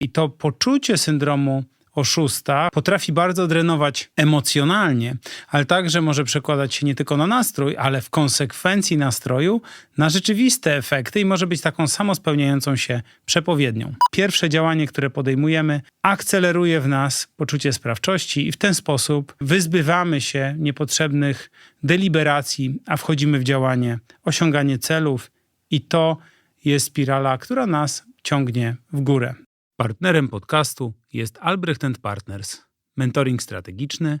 I to poczucie syndromu oszusta potrafi bardzo drenować emocjonalnie, ale także może przekładać się nie tylko na nastrój, ale w konsekwencji nastroju na rzeczywiste efekty i może być taką samospełniającą się przepowiednią. Pierwsze działanie, które podejmujemy, akceleruje w nas poczucie sprawczości i w ten sposób wyzbywamy się niepotrzebnych deliberacji, a wchodzimy w działanie, osiąganie celów i to jest spirala, która nas ciągnie w górę. Partnerem podcastu jest Albrecht Partners, mentoring strategiczny,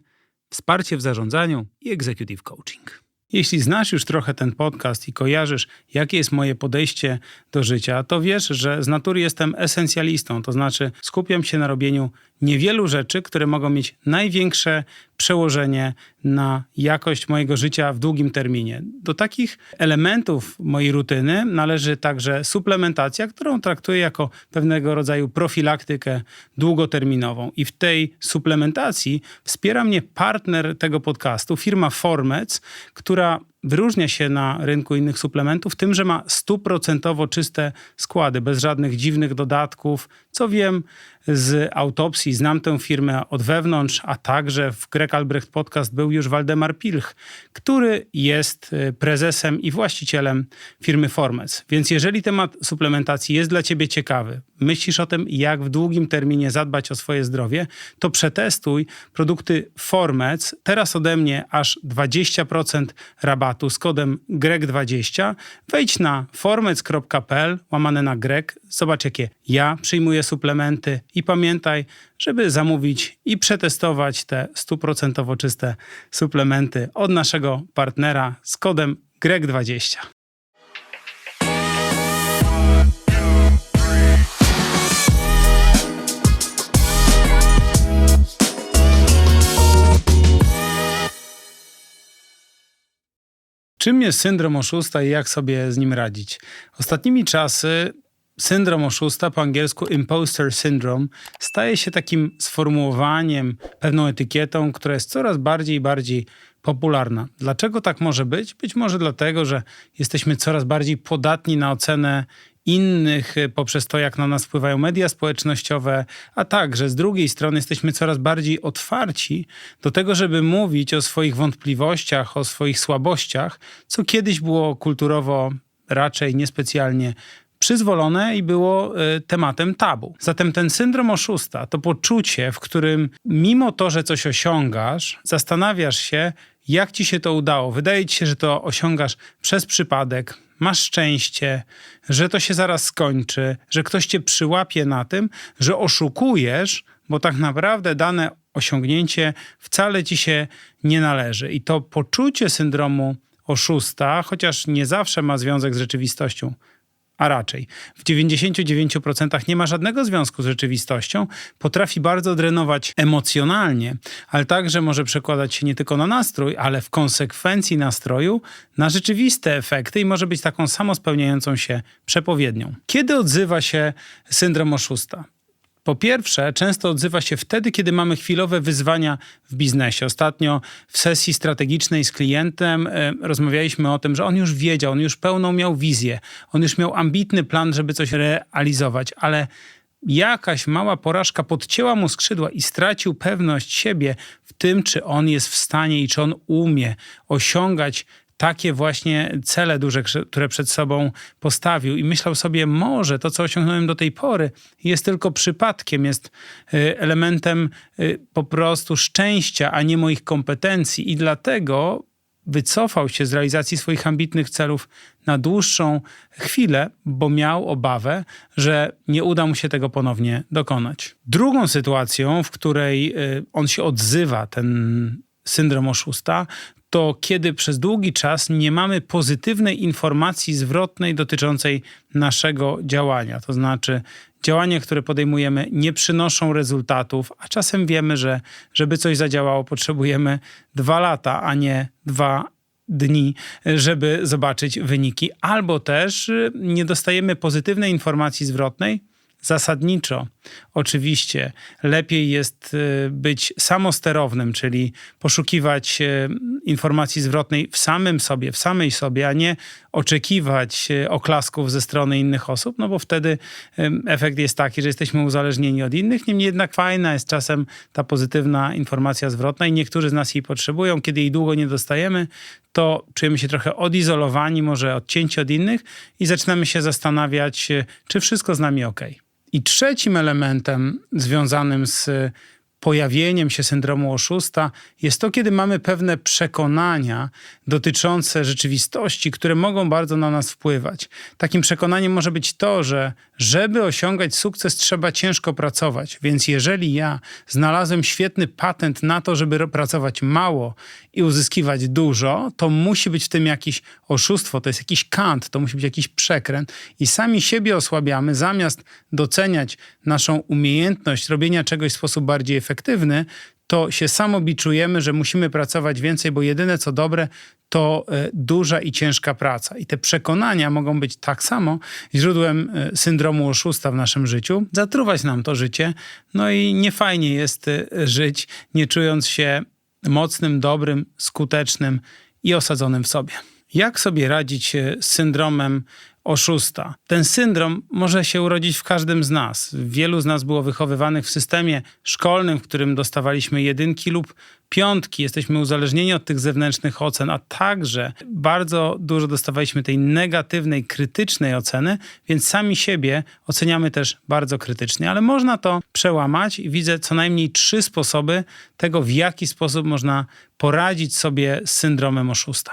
wsparcie w zarządzaniu i executive coaching. Jeśli znasz już trochę ten podcast i kojarzysz, jakie jest moje podejście do życia, to wiesz, że z natury jestem esencjalistą, to znaczy skupiam się na robieniu niewielu rzeczy, które mogą mieć największe przełożenie na jakość mojego życia w długim terminie. Do takich elementów mojej rutyny należy także suplementacja, którą traktuję jako pewnego rodzaju profilaktykę długoterminową. I w tej suplementacji wspiera mnie partner tego podcastu, firma Formec, która wyróżnia się na rynku innych suplementów tym, że ma stuprocentowo czyste składy, bez żadnych dziwnych dodatków. Co wiem z autopsji, znam tę firmę od wewnątrz, a także w Greg Albrecht Podcast był już Waldemar Pilch, który jest y, prezesem i właścicielem firmy Formec. Więc jeżeli temat suplementacji jest dla ciebie ciekawy, myślisz o tym, jak w długim terminie zadbać o swoje zdrowie, to przetestuj produkty Formec. Teraz ode mnie aż 20% rabatu z kodem GREG20. Wejdź na formec.pl, łamane na GREG. Zobacz, jakie ja przyjmuję suplementy i pamiętaj, żeby zamówić i przetestować te stuprocentowo czyste suplementy od naszego partnera z kodem GREG20. Czym jest syndrom oszusta i jak sobie z nim radzić? Ostatnimi czasy syndrom oszusta, po angielsku imposter syndrome, staje się takim sformułowaniem, pewną etykietą, która jest coraz bardziej i bardziej popularna. Dlaczego tak może być? Być może dlatego, że jesteśmy coraz bardziej podatni na ocenę innych y, poprzez to, jak na nas wpływają media społecznościowe, a także z drugiej strony jesteśmy coraz bardziej otwarci do tego, żeby mówić o swoich wątpliwościach, o swoich słabościach, co kiedyś było kulturowo raczej niespecjalnie przyzwolone i było y, tematem tabu. Zatem ten syndrom oszusta to poczucie, w którym mimo to, że coś osiągasz, zastanawiasz się, jak ci się to udało. Wydaje ci się, że to osiągasz przez przypadek, masz szczęście, że to się zaraz skończy, że ktoś cię przyłapie na tym, że oszukujesz, bo tak naprawdę dane osiągnięcie wcale ci się nie należy. I to poczucie syndromu oszusta, chociaż nie zawsze ma związek z rzeczywistością, a raczej w 99% nie ma żadnego związku z rzeczywistością, potrafi bardzo drenować emocjonalnie, ale także może przekładać się nie tylko na nastrój, ale w konsekwencji nastroju na rzeczywiste efekty i może być taką samospełniającą się przepowiednią. Kiedy odzywa się syndrom oszusta? Po pierwsze, często odzywa się wtedy, kiedy mamy chwilowe wyzwania w biznesie. Ostatnio w sesji strategicznej z klientem e, rozmawialiśmy o tym, że on już wiedział, on już pełną miał wizję, on już miał ambitny plan, żeby coś realizować, ale jakaś mała porażka podcięła mu skrzydła i stracił pewność siebie w tym, czy on jest w stanie i czy on umie osiągać takie właśnie cele duże, które przed sobą postawił i myślał sobie, może to, co osiągnąłem do tej pory, jest tylko przypadkiem, jest y, elementem y, po prostu szczęścia, a nie moich kompetencji i dlatego wycofał się z realizacji swoich ambitnych celów na dłuższą chwilę, bo miał obawę, że nie uda mu się tego ponownie dokonać. Drugą sytuacją, w której y, on się odzywa, ten syndrom oszusta, to kiedy przez długi czas nie mamy pozytywnej informacji zwrotnej dotyczącej naszego działania. To znaczy, działania, które podejmujemy, nie przynoszą rezultatów, a czasem wiemy, że żeby coś zadziałało, potrzebujemy dwa lata, a nie dwa dni, żeby zobaczyć wyniki, albo też y, nie dostajemy pozytywnej informacji zwrotnej zasadniczo oczywiście lepiej jest y, być samosterownym, czyli poszukiwać y, informacji zwrotnej w samym sobie, w samej sobie, a nie oczekiwać y, oklasków ze strony innych osób, no bo wtedy efekt jest taki, że jesteśmy uzależnieni od innych. Niemniej jednak fajna jest czasem ta pozytywna informacja zwrotna i niektórzy z nas jej potrzebują. Kiedy jej długo nie dostajemy, to czujemy się trochę odizolowani, może odcięci od innych i zaczynamy się zastanawiać, czy wszystko z nami ok. I trzecim elementem związanym z pojawieniem się syndromu oszusta jest to, kiedy mamy pewne przekonania dotyczące rzeczywistości, które mogą bardzo na nas wpływać. Takim przekonaniem może być to, że żeby osiągać sukces, trzeba ciężko pracować. Więc jeżeli ja znalazłem świetny patent na to, żeby pracować mało i uzyskiwać dużo, to musi być w tym jakieś oszustwo, to jest jakiś kant, to musi być jakiś przekręt i sami siebie osłabiamy, zamiast doceniać naszą umiejętność robienia czegoś w sposób bardziej efektywny, to się samobiczujemy, że musimy pracować więcej, bo jedyne co dobre to e, duża i ciężka praca. I te przekonania mogą być tak samo źródłem e, syndromu oszusta w naszym życiu, zatruwać nam to życie. No i niefajnie jest e, żyć, nie czując się mocnym, dobrym, skutecznym i osadzonym w sobie. Jak sobie radzić z syndromem oszusta. Ten syndrom może się urodzić w każdym z nas. Wielu z nas było wychowywanych w systemie szkolnym, w którym dostawaliśmy jedynki lub piątki. Jesteśmy uzależnieni od tych zewnętrznych ocen, a także bardzo dużo dostawaliśmy tej negatywnej, krytycznej oceny, więc sami siebie oceniamy też bardzo krytycznie. Ale można to przełamać i widzę co najmniej trzy sposoby tego, w jaki sposób można poradzić sobie z syndromem oszusta.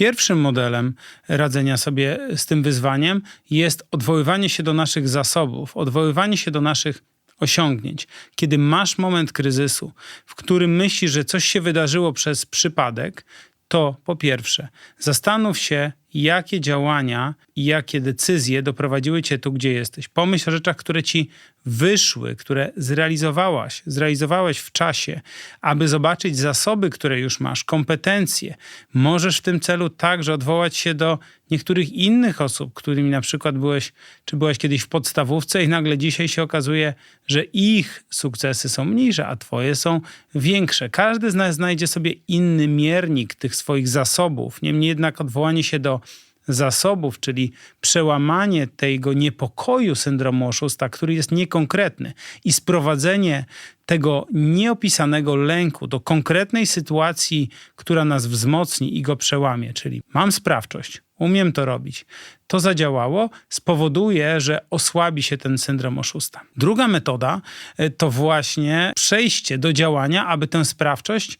Pierwszym modelem radzenia sobie z tym wyzwaniem jest odwoływanie się do naszych zasobów, odwoływanie się do naszych osiągnięć. Kiedy masz moment kryzysu, w którym myślisz, że coś się wydarzyło przez przypadek, to po pierwsze, zastanów się, jakie działania i jakie decyzje doprowadziły cię tu, gdzie jesteś. Pomyśl o rzeczach, które ci wyszły, które zrealizowałaś, zrealizowałeś w czasie, aby zobaczyć zasoby, które już masz, kompetencje. Możesz w tym celu także odwołać się do niektórych innych osób, którymi na przykład byłeś, czy byłaś kiedyś w podstawówce i nagle dzisiaj się okazuje, że ich sukcesy są mniejsze, a twoje są większe. Każdy z nas znajdzie sobie inny miernik tych swoich zasobów. Niemniej jednak odwołanie się do zasobów, czyli przełamanie tego niepokoju syndromu oszusta, który jest niekonkretny i sprowadzenie tego nieopisanego lęku do konkretnej sytuacji, która nas wzmocni i go przełamie, czyli mam sprawczość, umiem to robić, to zadziałało, spowoduje, że osłabi się ten syndrom oszusta. Druga metoda e, to właśnie przejście do działania, aby tę sprawczość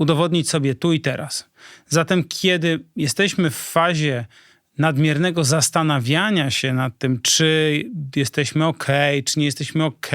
udowodnić sobie tu i teraz. Zatem, kiedy jesteśmy w fazie nadmiernego zastanawiania się nad tym, czy jesteśmy ok, czy nie jesteśmy ok,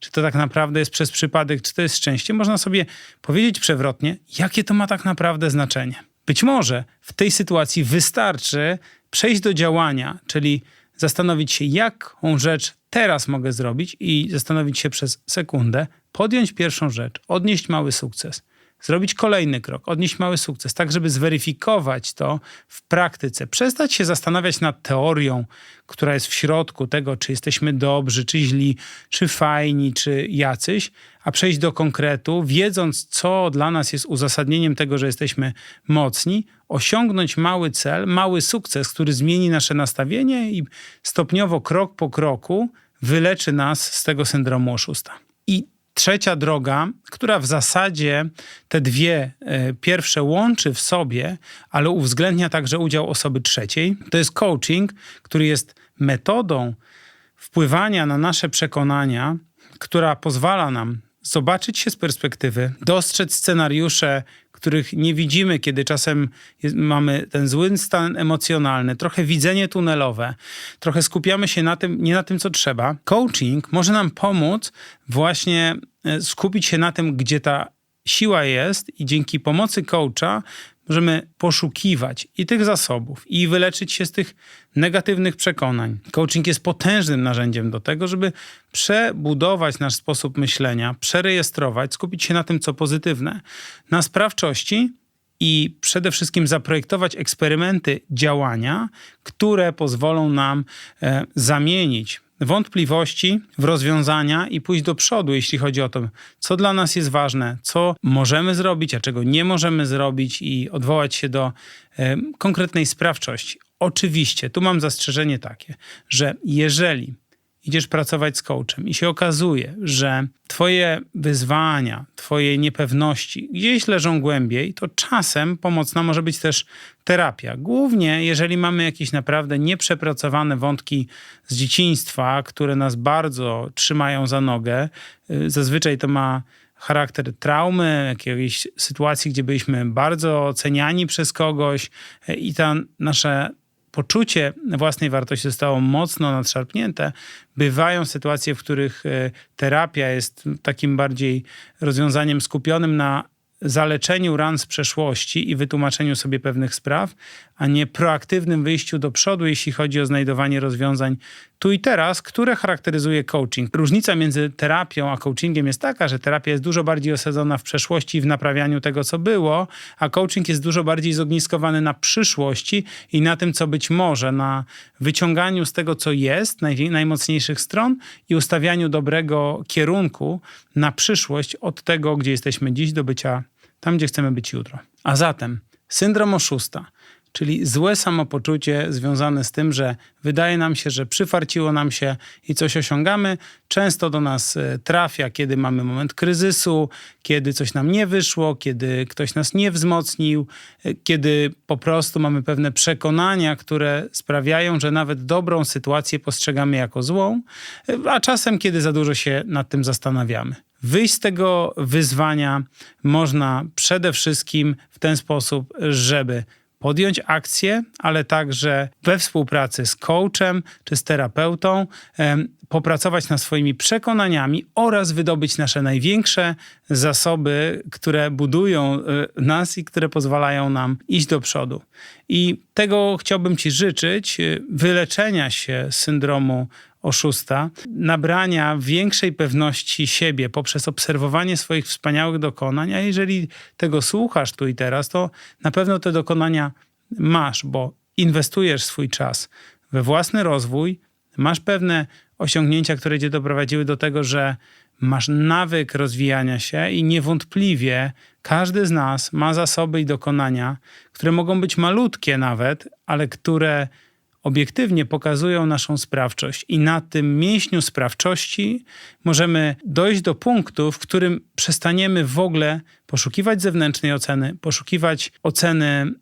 czy to tak naprawdę jest przez przypadek, czy to jest szczęście, można sobie powiedzieć przewrotnie, jakie to ma tak naprawdę znaczenie. Być może w tej sytuacji wystarczy przejść do działania, czyli zastanowić się, jaką rzecz teraz mogę zrobić i zastanowić się przez sekundę, podjąć pierwszą rzecz, odnieść mały sukces zrobić kolejny krok, odnieść mały sukces, tak żeby zweryfikować to w praktyce. Przestać się zastanawiać nad teorią, która jest w środku tego, czy jesteśmy dobrzy, czy źli, czy fajni, czy jacyś, a przejść do konkretu, wiedząc, co dla nas jest uzasadnieniem tego, że jesteśmy mocni, osiągnąć mały cel, mały sukces, który zmieni nasze nastawienie i stopniowo, krok po kroku, wyleczy nas z tego syndromu oszusta. Trzecia droga, która w zasadzie te dwie e, pierwsze łączy w sobie, ale uwzględnia także udział osoby trzeciej, to jest coaching, który jest metodą wpływania na nasze przekonania, która pozwala nam zobaczyć się z perspektywy, dostrzec scenariusze, których nie widzimy, kiedy czasem jest, mamy ten zły stan emocjonalny, trochę widzenie tunelowe, trochę skupiamy się na tym, nie na tym, co trzeba. Coaching może nam pomóc właśnie skupić się na tym, gdzie ta siła jest i dzięki pomocy coacha możemy poszukiwać i tych zasobów, i wyleczyć się z tych negatywnych przekonań. Coaching jest potężnym narzędziem do tego, żeby przebudować nasz sposób myślenia, przerejestrować, skupić się na tym, co pozytywne, na sprawczości i przede wszystkim zaprojektować eksperymenty działania, które pozwolą nam e, zamienić wątpliwości w rozwiązania i pójść do przodu, jeśli chodzi o to, co dla nas jest ważne, co możemy zrobić, a czego nie możemy zrobić i odwołać się do konkretnej sprawczości. Oczywiście, tu mam zastrzeżenie takie, że jeżeli idziesz pracować z coachem i się okazuje, że twoje wyzwania, twoje niepewności gdzieś leżą głębiej, to czasem pomocna może być też terapia. Głównie jeżeli mamy jakieś naprawdę nieprzepracowane wątki z dzieciństwa, które nas bardzo trzymają za nogę. Y, zazwyczaj to ma charakter traumy, jakiejś sytuacji, gdzie byliśmy bardzo oceniani przez kogoś y, i ta nasze poczucie własnej wartości zostało mocno nadszarpnięte, bywają sytuacje, w których e, terapia jest takim bardziej rozwiązaniem skupionym na zaleczeniu ran z przeszłości i wytłumaczeniu sobie pewnych spraw, a nie proaktywnym wyjściu do przodu, jeśli chodzi o znajdowanie rozwiązań tu i teraz, które charakteryzuje coaching. Różnica między terapią a coachingiem jest taka, że terapia jest dużo bardziej osadzona w przeszłości i w naprawianiu tego, co było, a coaching jest dużo bardziej zogniskowany na przyszłości i na tym, co być może, na wyciąganiu z tego, co jest, naj, najmocniejszych stron i ustawianiu dobrego kierunku na przyszłość od tego, gdzie jesteśmy dziś, do bycia tam, gdzie chcemy być jutro. A zatem syndrom oszusta – czyli złe samopoczucie związane z tym, że wydaje nam się, że przyfarciło nam się i coś osiągamy. Często do nas e, trafia, kiedy mamy moment kryzysu, kiedy coś nam nie wyszło, kiedy ktoś nas nie wzmocnił, e, kiedy po prostu mamy pewne przekonania, które sprawiają, że nawet dobrą sytuację postrzegamy jako złą, e, a czasem, kiedy za dużo się nad tym zastanawiamy. Wyjść z tego wyzwania można przede wszystkim w ten sposób, żeby podjąć akcję, ale także we współpracy z coachem czy z terapeutą popracować nad swoimi przekonaniami oraz wydobyć nasze największe zasoby, które budują e, nas i które pozwalają nam iść do przodu. I tego chciałbym Ci życzyć, e, wyleczenia się z syndromu oszusta, nabrania większej pewności siebie poprzez obserwowanie swoich wspaniałych dokonań, a jeżeli tego słuchasz tu i teraz, to na pewno te dokonania masz, bo inwestujesz swój czas we własny rozwój, masz pewne osiągnięcia, które cię doprowadziły do tego, że masz nawyk rozwijania się i niewątpliwie każdy z nas ma zasoby i dokonania, które mogą być malutkie nawet, ale które obiektywnie pokazują naszą sprawczość. I na tym mięśniu sprawczości możemy dojść do punktu, w którym przestaniemy w ogóle poszukiwać zewnętrznej oceny, poszukiwać oceny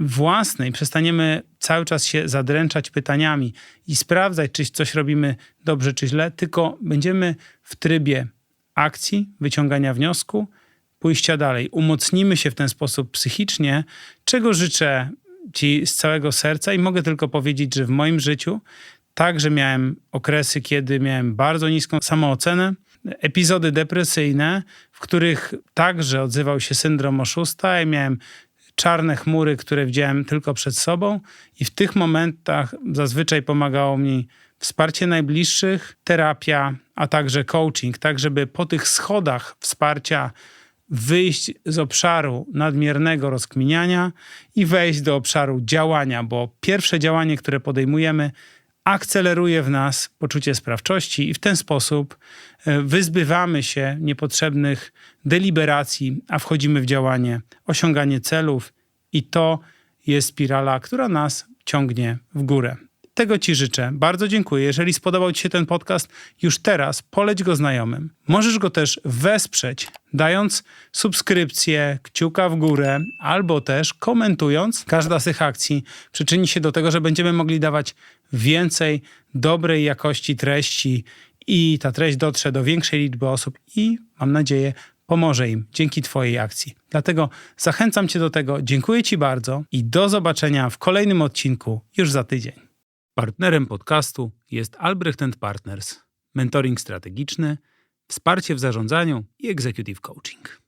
własnej, przestaniemy cały czas się zadręczać pytaniami i sprawdzać, czy coś robimy dobrze, czy źle, tylko będziemy w trybie akcji, wyciągania wniosku, pójścia dalej. Umocnimy się w ten sposób psychicznie, czego życzę Ci z całego serca i mogę tylko powiedzieć, że w moim życiu także miałem okresy, kiedy miałem bardzo niską samoocenę, epizody depresyjne, w których także odzywał się syndrom oszusta i miałem czarne chmury, które widziałem tylko przed sobą, i w tych momentach zazwyczaj pomagało mi wsparcie najbliższych, terapia, a także coaching, tak żeby po tych schodach wsparcia wyjść z obszaru nadmiernego rozkminiania i wejść do obszaru działania, bo pierwsze działanie, które podejmujemy, akceleruje w nas poczucie sprawczości i w ten sposób e, wyzbywamy się niepotrzebnych deliberacji, a wchodzimy w działanie, osiąganie celów i to jest spirala, która nas ciągnie w górę. Tego Ci życzę. Bardzo dziękuję. Jeżeli spodobał Ci się ten podcast, już teraz poleć go znajomym. Możesz go też wesprzeć, dając subskrypcję, kciuka w górę, albo też komentując. Każda z tych akcji przyczyni się do tego, że będziemy mogli dawać więcej dobrej jakości treści i ta treść dotrze do większej liczby osób i mam nadzieję pomoże im dzięki Twojej akcji. Dlatego zachęcam Cię do tego, dziękuję Ci bardzo i do zobaczenia w kolejnym odcinku już za tydzień. Partnerem podcastu jest Albrecht Partners, mentoring strategiczny, wsparcie w zarządzaniu i executive coaching.